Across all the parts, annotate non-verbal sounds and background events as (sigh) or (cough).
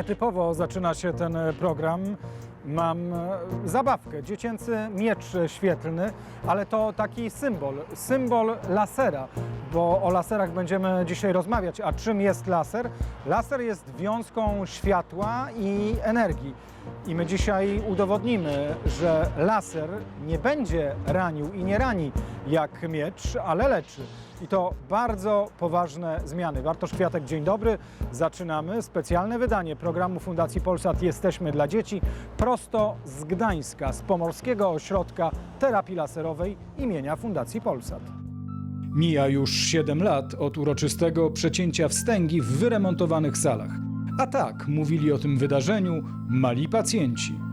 nietypowo zaczyna się ten e, program. Mam e, zabawkę, dziecięcy miecz świetlny, ale to taki symbol, symbol lasera, bo o laserach będziemy dzisiaj rozmawiać. A czym jest laser? Laser jest wiązką światła i energii. I my dzisiaj udowodnimy, że laser nie będzie ranił i nie rani jak miecz, ale leczy. I to bardzo poważne zmiany. Bartosz Kwiatek, dzień dobry. Zaczynamy specjalne wydanie programu Fundacji Polsat Jesteśmy dla Dzieci prosto z Gdańska, z Pomorskiego Ośrodka Terapii Laserowej imienia Fundacji Polsat. Mija już 7 lat od uroczystego przecięcia wstęgi w wyremontowanych salach. A tak mówili o tym wydarzeniu mali pacjenci.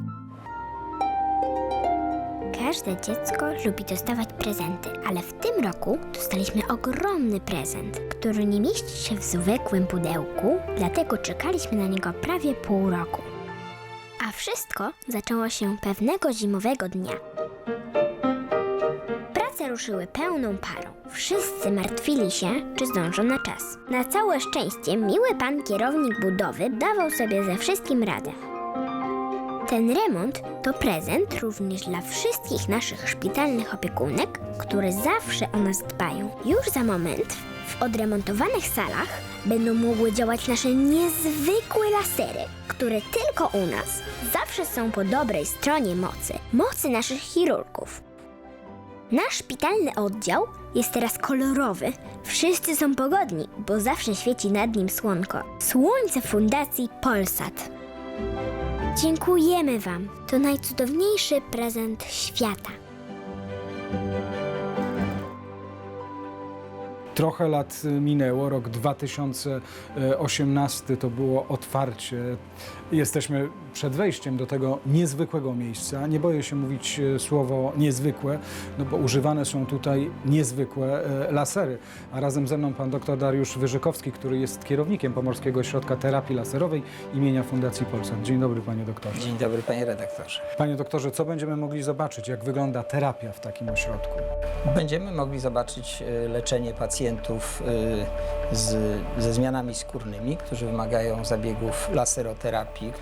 Każde dziecko lubi dostawać prezenty, ale w tym roku dostaliśmy ogromny prezent, który nie mieści się w zwykłym pudełku, dlatego czekaliśmy na niego prawie pół roku. A wszystko zaczęło się pewnego zimowego dnia. Prace ruszyły pełną parą. Wszyscy martwili się, czy zdążą na czas. Na całe szczęście miły pan kierownik budowy dawał sobie ze wszystkim radę. Ten remont to prezent również dla wszystkich naszych szpitalnych opiekunek, które zawsze o nas dbają. Już za moment w odremontowanych salach będą mogły działać nasze niezwykłe lasery, które tylko u nas zawsze są po dobrej stronie mocy, mocy naszych chirurgów. Nasz szpitalny oddział jest teraz kolorowy. Wszyscy są pogodni, bo zawsze świeci nad nim słonko. Słońce Fundacji Polsat. Dziękujemy Wam. To najcudowniejszy prezent świata. Trochę lat minęło, rok 2018 to było otwarcie. Jesteśmy przed wejściem do tego niezwykłego miejsca. Nie boję się mówić e, słowo niezwykłe, no bo używane są tutaj niezwykłe e, lasery. A razem ze mną pan dr Dariusz Wyżykowski, który jest kierownikiem Pomorskiego Ośrodka Terapii Laserowej imienia Fundacji Polsat. Dzień dobry panie doktorze. Dzień dobry panie redaktorze. Panie doktorze, co będziemy mogli zobaczyć, jak wygląda terapia w takim ośrodku? Będziemy mogli zobaczyć e, leczenie pacjentów z, ze zmianami skórnymi, którzy wymagają zabiegów laseroterapii.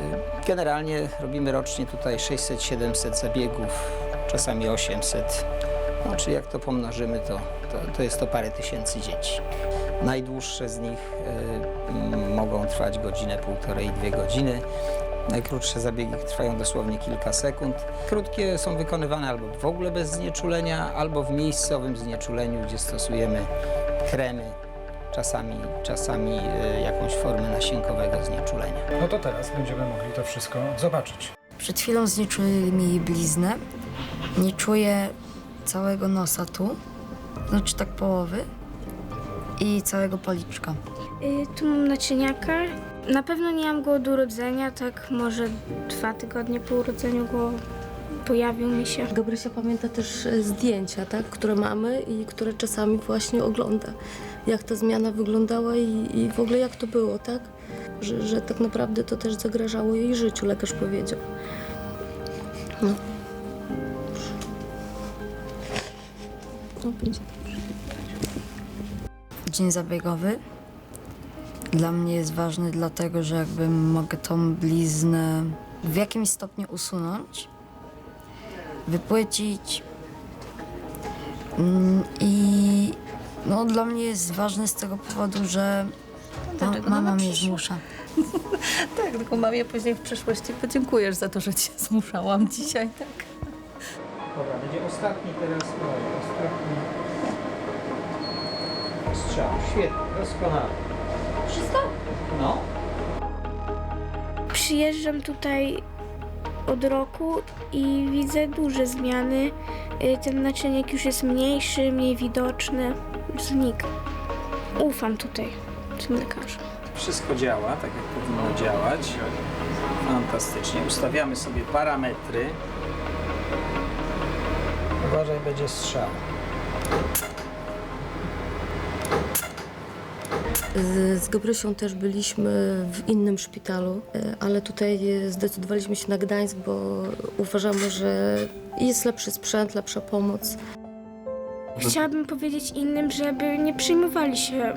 E, Generalnie robimy rocznie tutaj 600-700 zabiegów, czasami 800. No, czy jak to pomnożymy, to, to, to jest to parę tysięcy dzieci. Najdłuższe z nich m, mogą trwać godzinę, półtorej, dwie godziny. Najkrótsze zabiegi trwają dosłownie kilka sekund. Krótkie są wykonywane albo w ogóle bez znieczulenia, albo w miejscowym znieczuleniu, gdzie stosujemy kremy, czasami, czasami e, jakąś formę nasiękowego znieczulenia. No to teraz będziemy mogli to wszystko zobaczyć. Przed chwilą znieczuli mi bliznę. Nie czuję całego nosa tu, znaczy tak połowy i całego policzka. Y, tu mam naczyniaka. Na pewno nie mam go od urodzenia, tak może dwa tygodnie po urodzeniu go pojawił mi się. Gabrysia pamięta też e, zdjęcia, tak, które mamy i które czasami właśnie ogląda. Jak ta zmiana wyglądała i, i w ogóle jak to było, tak? Że, że tak naprawdę to też zagrażało jej życiu, lekarz powiedział. No. No, będzie. Dzień zabiegowy dla mnie jest ważny, dlatego że jakby mogę tą bliznę w jakimś stopniu usunąć, wypłycić. Mm, I no, dla mnie jest ważny z tego powodu, że ma, mama mnie zmusza. (laughs) Tak, tylko mamie później w przyszłości podziękujesz za to, że cię zmuszałam dzisiaj, tak? Dobra, będzie ostatni teraz ostatni strzał. Świetnie, doskonale. Wszystko? No. Przyjeżdżam tutaj od roku i widzę duże zmiany. Y, Ten naczyniak już jest mniejszy, mniej widoczny. Znika. Ufam tutaj tym lekarzom. Wszystko działa tak, jak powinno działać. Fantastycznie. Ustawiamy sobie parametry. Uważaj, będzie strzał. Z, z Gabrysią też byliśmy w innym szpitalu, e, ale tutaj e, zdecydowaliśmy się na Gdańsk, bo uważamy, że jest lepszy sprzęt, lepsza pomoc. Chciałabym powiedzieć innym, żeby nie przejmowali się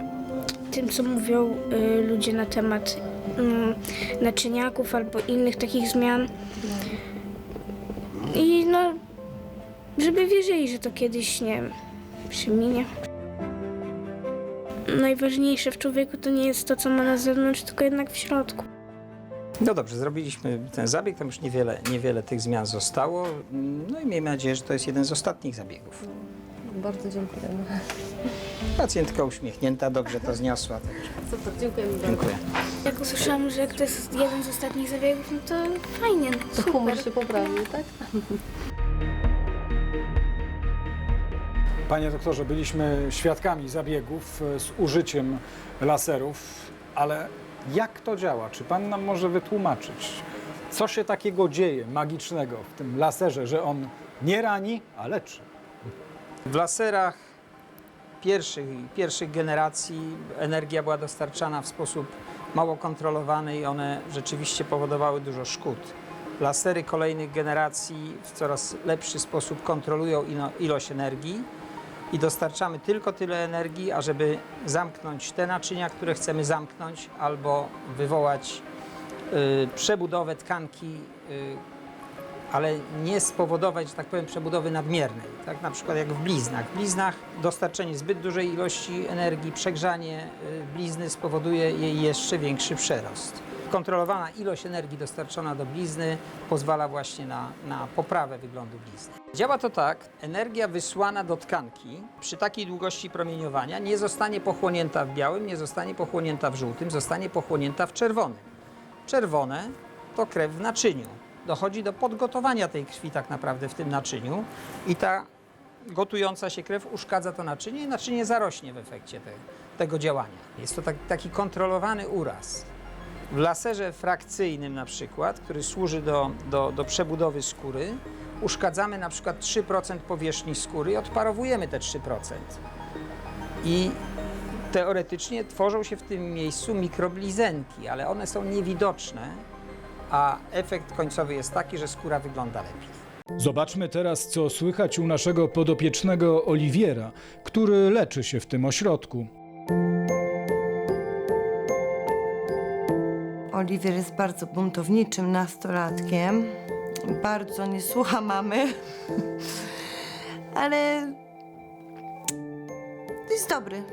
tym, co mówią y, ludzie na temat mm, naczyniaków albo innych takich zmian. I no, żeby wierzyli, że to kiedyś, nie wiem, się minie. Najważniejsze w człowieku to nie jest to, co ma na zewnątrz, tylko jednak w środku. No dobrze, zrobiliśmy ten zabieg, tam już niewiele, niewiele tych zmian zostało. No i miejmy nadzieję, że to jest jeden z ostatnich zabiegów. Bardzo dziękujemy. Pacjentka uśmiechnięta, dobrze to zniosła. Super, dziękujemy bardzo. Dziękuję. Jak usłyszałam, że to jest jeden z ostatnich zabiegów, no to fajnie, To humor super. się poprawił, tak? Panie doktorze, byliśmy świadkami zabiegów e, z użyciem laserów, ale jak to działa? Czy pan nam może wytłumaczyć, co się takiego dzieje magicznego w tym laserze, że on nie rani, a leczy? W laserach pierwszych, pierwszych generacji energia była dostarczana w sposób mało kontrolowany i one rzeczywiście powodowały dużo szkód. Lasery kolejnych generacji w coraz lepszy sposób kontrolują ilość energii i dostarczamy tylko tyle energii, ażeby zamknąć te naczynia, które chcemy zamknąć, albo wywołać y, przebudowę tkanki y, ale nie spowodować, że tak powiem, przebudowy nadmiernej. Tak na przykład jak w bliznach. W bliznach dostarczenie zbyt dużej ilości energii, przegrzanie y, blizny spowoduje jej jeszcze większy przerost. Kontrolowana ilość energii dostarczona do blizny pozwala właśnie na, na poprawę wyglądu blizny. Działa to tak, energia wysłana do tkanki przy takiej długości promieniowania nie zostanie pochłonięta w białym, nie zostanie pochłonięta w żółtym, zostanie pochłonięta w czerwonym. Czerwone to krew w naczyniu. Dochodzi do podgotowania tej krwi tak naprawdę w tym naczyniu i ta gotująca się krew uszkadza to naczynie i naczynie zarośnie w efekcie te, tego działania. Jest to tak, taki kontrolowany uraz. W laserze frakcyjnym na przykład, który służy do, do, do przebudowy skóry, uszkadzamy na przykład 3% powierzchni skóry i odparowujemy te 3%. I teoretycznie tworzą się w tym miejscu mikroblizenki, ale one są niewidoczne, a efekt końcowy jest taki, że skóra wygląda lepiej. Zobaczmy teraz, co słychać u naszego podopiecznego Oliwiera, który leczy się w tym ośrodku. Oliwier jest bardzo buntowniczym nastolatkiem. Bardzo nie słucha mamy. Ale jest dobry.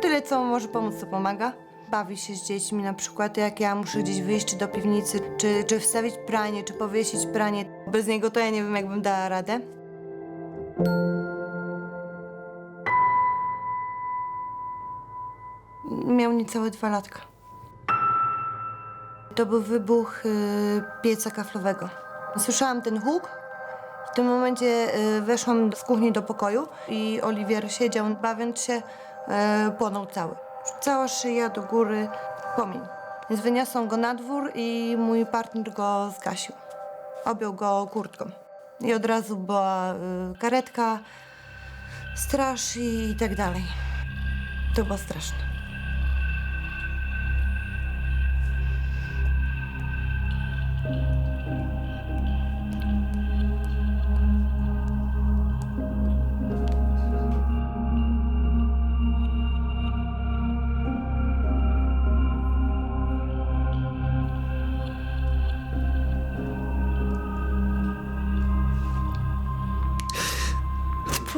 Tyle, co może pomóc, to pomaga. Bawi się z dziećmi, na przykład jak ja muszę gdzieś wyjść, czy do piwnicy, czy, czy wstawić pranie, czy powiesić pranie. Bez niego to ja nie wiem, jakbym dała radę. Miał niecałe dwa latka. To był wybuch y, pieca kaflowego. Słyszałam ten huk. W tym momencie y, weszłam z kuchni do pokoju i Oliwier siedział, bawiąc się, y, płonął cały. Cała szyja do góry, płomień. Więc wyniosłam go na dwór i mój partner go zgasił. Objął go kurtką. I od razu była y, karetka, straż i tak dalej. To było straszne.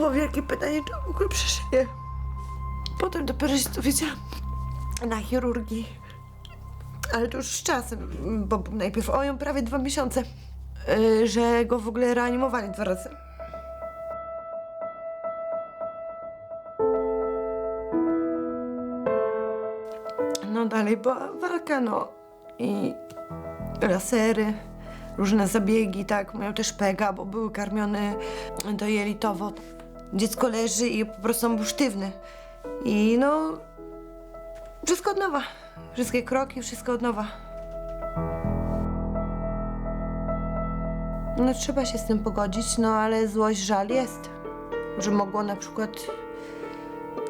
Było wielkie pytanie, czy w ogóle przeżyję. Potem dopiero się dowiedziałam na chirurgii. Ale to już z czasem, bo najpierw o ją prawie dwa miesiące, yy, że go w ogóle reanimowali dwa razy. No dalej była walka, no i lasery, różne zabiegi, tak. Miał też pega, bo był karmiony dojelitowo. Dziecko leży i po prostu on był sztywny. I no, wszystko od nowa. Wszystkie kroki, wszystko od nowa. No trzeba się z tym pogodzić, no ale złość, żal jest. Że mogło na przykład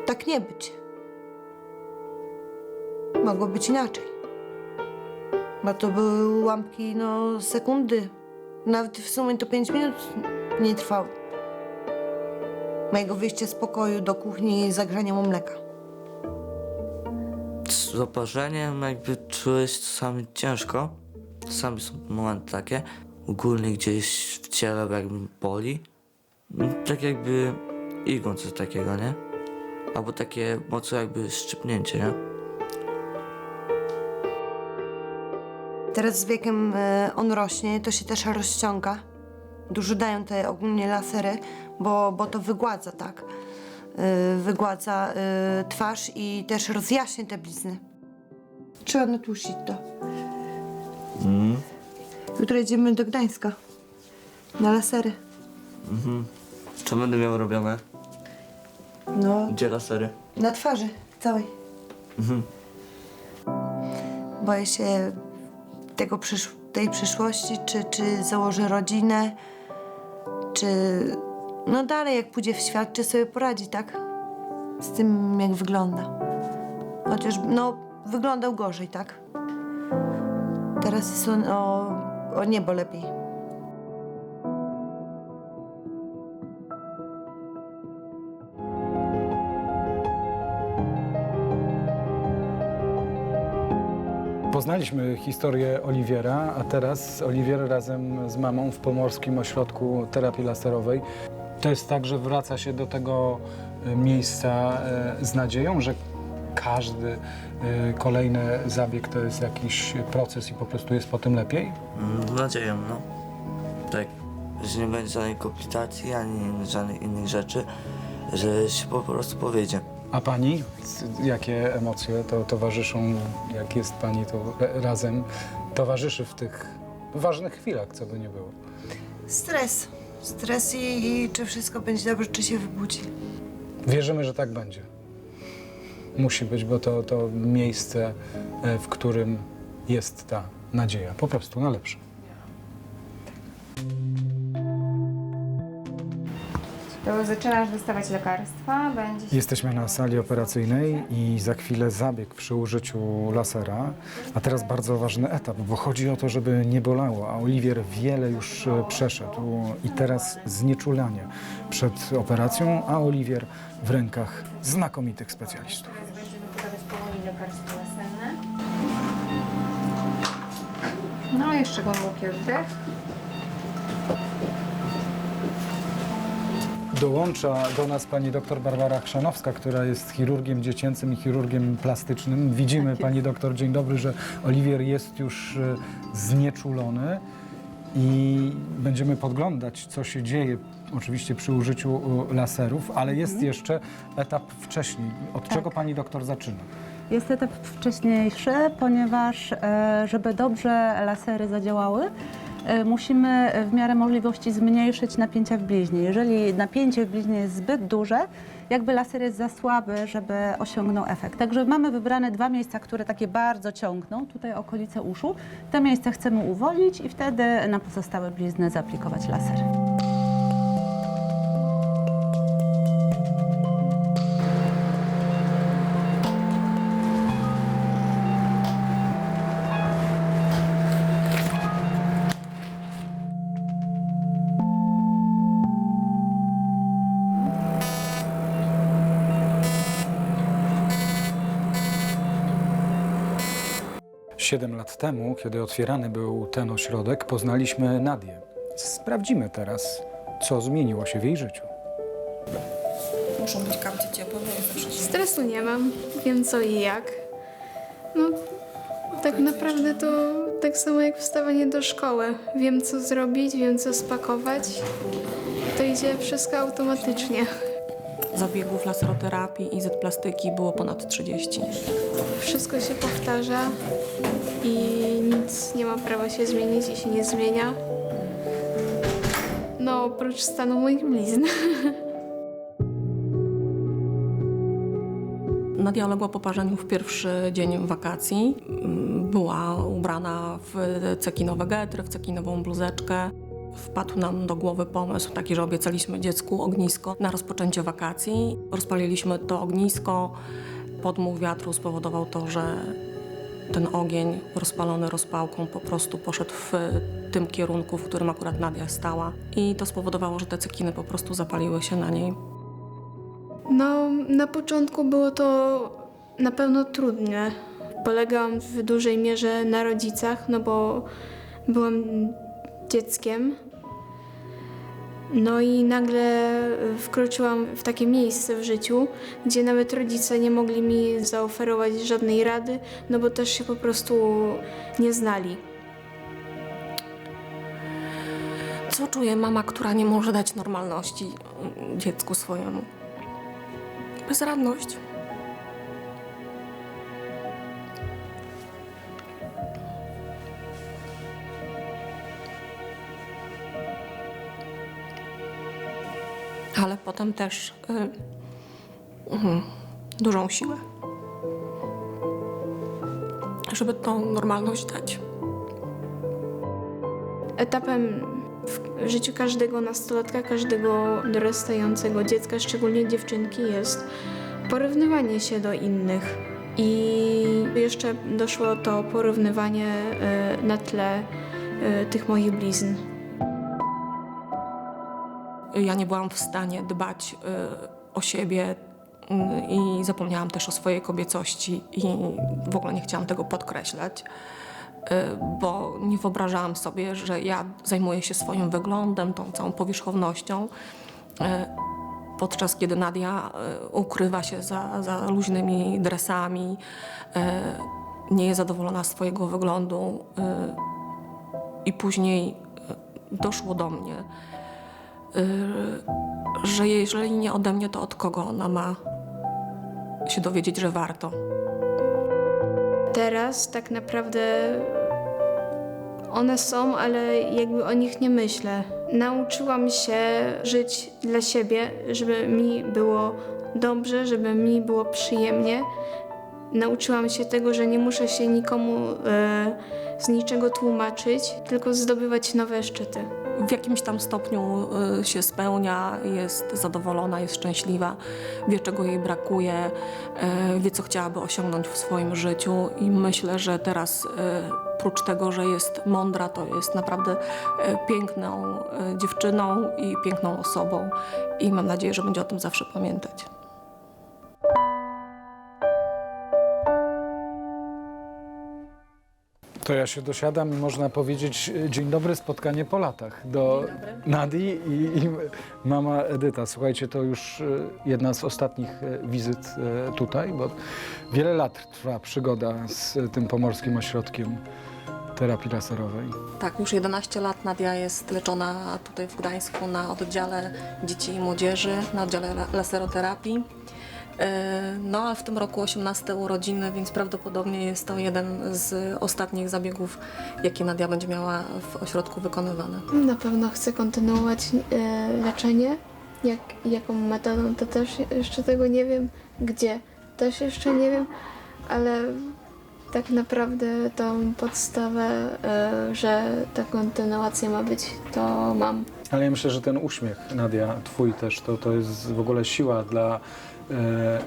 tak nie być. Mogło być inaczej. Bo to były ułamki, no, sekundy. Nawet w sumie to pięć minut nie trwało. Mojego wyjścia z pokoju do kuchni i zagrania mu mleka. z oparzeniem jakby się czasami ciężko. Czasami są momenty takie. Ogólnie gdzieś w ciele jakby boli. Tak jakby igłą coś takiego, nie? Albo takie mocno jakby szczypnięcie, nie? Teraz z wiekiem e, on rośnie, to się też rozciąga. Dużo dają te ogólnie lasery, bo, bo to wygładza, tak? E, Wygładza e, twarz i też rozjaśnia te blizny. Trzeba natłuścić to. Jutro jedziemy do Gdańska na lasery. Co będę miał robione? No, Gdzie lasery? na twarzy całej. Boję się tego przysz- tej przyszłości, czy, czy założę rodzinę, czy no dalej jak pójdzie w świat, czy sobie poradzi, tak? Z tym jak wygląda. Chociaż no wyglądał gorzej, tak? Teraz jest on o, o niebo lepiej. Poznaliśmy historię Oliwiera, a teraz Oliwier razem z mamą w Pomorskim Ośrodku Terapii Laserowej. To jest tak, że wraca się do tego e, miejsca e, z nadzieją, że każdy e, kolejny zabieg to jest jakiś proces i po prostu jest po tym lepiej? Mm, Z nadzieją, no. Tak, że nie będzie żadnej komplikacji ani żadnych innych rzeczy, że się po prostu powiedzie. A pani, jakie emocje to towarzyszą, jak jest pani tu e, razem, towarzyszy w tych ważnych chwilach, co by nie było? Stres. Stres i, i czy wszystko będzie dobrze, czy się wybudzi. Wierzymy, że tak będzie. Musi być, bo to, to miejsce, e, w którym jest ta nadzieja, po prostu na lepsze. To zaczynasz dostawać lekarstwa, będzie się Jesteśmy na sali operacyjnej i za chwilę zabieg przy użyciu lasera. A teraz bardzo ważny etap, bo chodzi o to, żeby nie bolało, a Oliwier wiele już e, przeszedł i teraz znieczulanie przed operacją, a Oliwier w rękach znakomitych specjalistów. będziemy podawać powoli lekarstwo nasenne. No, jeszcze głęboki oddech. Dołącza do nas pani doktor Barbara Chrzanowska, która jest chirurgiem dziecięcym i chirurgiem plastycznym. Widzimy, pani doktor, dzień dobry, że Oliwier jest już e, znieczulony i będziemy podglądać, co się dzieje oczywiście przy użyciu laserów, ale jest jeszcze etap wcześniej. Od czego pani doktor zaczyna? Jest etap wcześniejszy, ponieważ e, żeby dobrze lasery zadziałały, musimy w miarę możliwości zmniejszyć napięcia w bliźnie. Jeżeli napięcie w bliźnie jest zbyt duże, jakby laser jest za słaby, żeby osiągnął efekt. Także mamy wybrane dwa miejsca, które takie bardzo ciągną, tutaj okolice uszu. Te miejsca chcemy uwolnić i wtedy na pozostałe blizny zaaplikować laser. Siedem lat temu, kiedy otwierany był ten ośrodek, poznaliśmy Nadię. Sprawdzimy teraz, co zmieniło się w jej życiu. Muszą być kapcie ciepłe, bo jest Stresu nie mam, wiem co i jak. No, tak naprawdę to tak samo jak wstawanie do szkoły. Wiem co zrobić, wiem co spakować. To idzie wszystko automatycznie. Zabiegów laseroterapii i Z-plastyki było ponad 30. Wszystko się powtarza i nic nie ma prawa się zmienić i się nie zmienia. No, oprócz stanu moich blizn. Nadia uległa poparzeniu w pierwszy dzień wakacji. Mm, Była ubrana w cekinowe getry, w cekinową bluzeczkę. Wpadł nam do głowy pomysł taki, że obiecaliśmy dziecku ognisko na rozpoczęcie wakacji. Rozpaliliśmy to ognisko. Podmuch wiatru spowodował to, że ten ogień rozpalony rozpałką po prostu poszedł w tym kierunku, w którym akurat Nadia stała. I to spowodowało, że te cekiny po prostu zapaliły się na niej. No, na początku było to na pewno trudne, Polegałam w dużej mierze na rodzicach, no bo byłam dzieckiem. No i nagle wkroczyłam w takie miejsce w życiu, gdzie nawet rodzice nie mogli mi zaoferować żadnej rady, no bo też się po prostu nie znali. Co czuje mama, która nie może dać normalności mm, dziecku swojemu? Bezradność. Ale potem też y, mhm, dużą siłę, żeby tą normalność dać. Etapem w życiu każdego nastolatka, każdego dorastającego dziecka, szczególnie dziewczynki, jest porównywanie się do innych. I jeszcze doszło to porównywanie e, na tle e, tych moich blizn. Ja nie byłam w stanie dbać y, o siebie y, i zapomniałam też o swojej kobiecości i w ogóle nie chciałam tego podkreślać, y, bo nie wyobrażałam sobie, że ja zajmuję się swoim wyglądem, tą całą powierzchownością, podczas kiedy Nadia ukrywa się za, za luźnymi dresami, nie jest zadowolona z swojego wyglądu i później doszło do mnie, że jeżeli nie ode mnie, to od kogo ona ma się dowiedzieć, że warto. Teraz tak naprawdę one są, ale jakby o nich nie myślę. Nauczyłam się żyć dla siebie, żeby mi było dobrze, żeby mi było przyjemnie. Nauczyłam się tego, że nie muszę się nikomu e, z niczego tłumaczyć, tylko zdobywać nowe szczyty. W jakimś tam stopniu y, się spełnia, jest zadowolona, jest szczęśliwa, wie czego jej brakuje, y, wie co chciałaby osiągnąć w swoim życiu i myślę, że teraz y, prócz tego, że jest mądra, to jest naprawdę piękną dziewczyną i piękną osobą i mam nadzieję, że będzie o tym zawsze pamiętać. To ja się dosiadam i można powiedzieć e, dzień dobry, spotkanie po latach do Nadii i, i mama Edyta. Słuchajcie, to już e, jedna z ostatnich e, wizyt tutaj, bo wiele lat trwa przygoda z tym pomorskim ośrodkiem terapii laserowej. Tak, już 11 lat Nadia jest leczona tutaj w Gdańsku na oddziale dzieci i młodzieży, na oddziale la- laseroterapii. E, No a w tym roku 18 urodziny, więc prawdopodobnie jest to jeden z ostatnich zabiegów, jakie Nadia będzie miała w ośrodku wykonywane. Na pewno chcę kontynuować e, leczenie. Jak, jaką metodą, to też jeszcze tego nie wiem. Gdzie, też jeszcze nie wiem, ale tak naprawdę tą podstawę, e, że ta kontynuacja ma być, to mam. Ale ja myślę, że ten uśmiech, Nadia, twój też, to, to jest w ogóle siła dla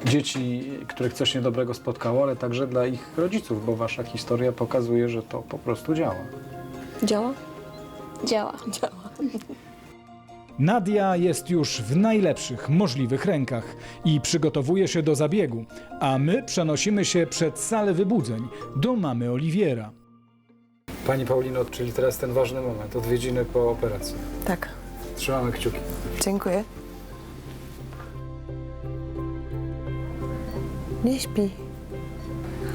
dzieci, których coś niedobrego spotkało, ale także dla ich rodziców, bo wasza historia pokazuje, że to po prostu działa. Działa? Działa. Działa. Nadia jest już w najlepszych możliwych rękach i przygotowuje się do zabiegu, a my przenosimy się przed salę wybudzeń do mamy Oliwiera. Pani Paulino, czyli teraz ten ważny moment, odwiedziny po operacji. Tak, Trzymamy kciuki. dziękuję. Nie śpi.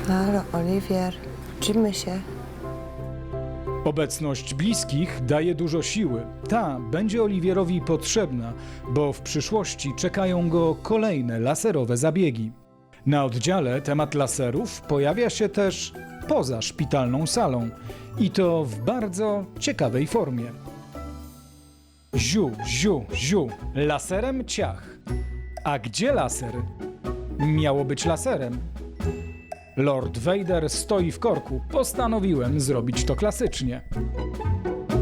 Halo, Oliwier. Budzimy się. Obecność bliskich daje dużo siły. Ta będzie Oliwierowi potrzebna, bo w przyszłości czekają go kolejne laserowe zabiegi. Na oddziale temat laserów pojawia się też poza szpitalną salą i to w bardzo ciekawej formie. Ziu, ziu, ziu, laserem ciach. A gdzie laser? Miało być laserem. Lord Vader stoi w korku. Postanowiłem zrobić to klasycznie.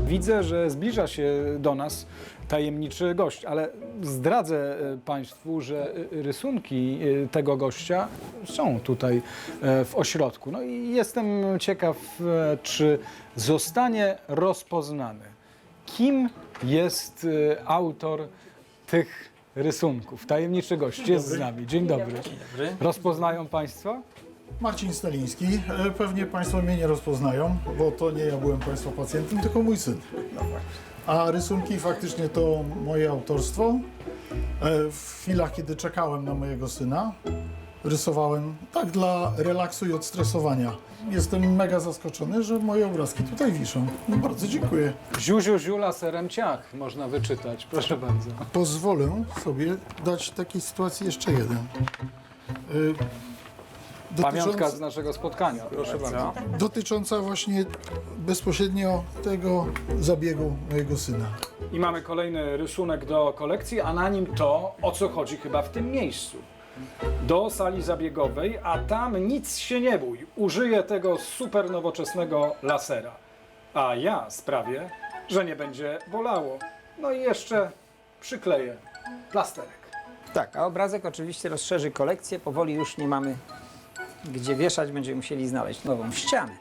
Widzę, że zbliża się do nas tajemniczy gość, ale zdradzę e, Państwu, że e, rysunki e, tego gościa są tutaj w ośrodku. No i jestem ciekaw, czy zostanie rozpoznany. Kim jest autor tych rysunków? Tajemniczy gość jest z nami. Dzień dobry. Rozpoznają Państwo? Marcin Staliński. E, Pewnie Państwo mnie nie rozpoznają, bo to nie ja byłem Państwa pacjentem, tylko mój syn. A rysunki faktycznie to moje autorstwo. E, W chwilach, kiedy czekałem na mojego syna, rysowałem tak dla relaksu i odstresowania. Jestem mega zaskoczony, że moje obrazki tutaj wiszą. Bardzo dziękuję. Ziu, ziu, ziu, laserem ciach można wyczytać. Proszę bardzo. Pozwolę sobie dać takiej sytuacji jeszcze jeden. Y, Pamiątka z naszego spotkania. Proszę bardzo. dotycząca właśnie bezpośrednio tego zabiegu mojego syna. I mamy kolejny rysunek do kolekcji, a na nim to, o co chodzi chyba w tym miejscu. Do sali zabiegowej, a tam nic się nie bój. Użyję tego super nowoczesnego lasera. A ja sprawię, że nie będzie bolało. No i jeszcze przykleję plasterek. Tak, a obrazek oczywiście rozszerzy kolekcję. Powoli już nie mamy gdzie wieszać, będziemy musieli znaleźć nową ścianę.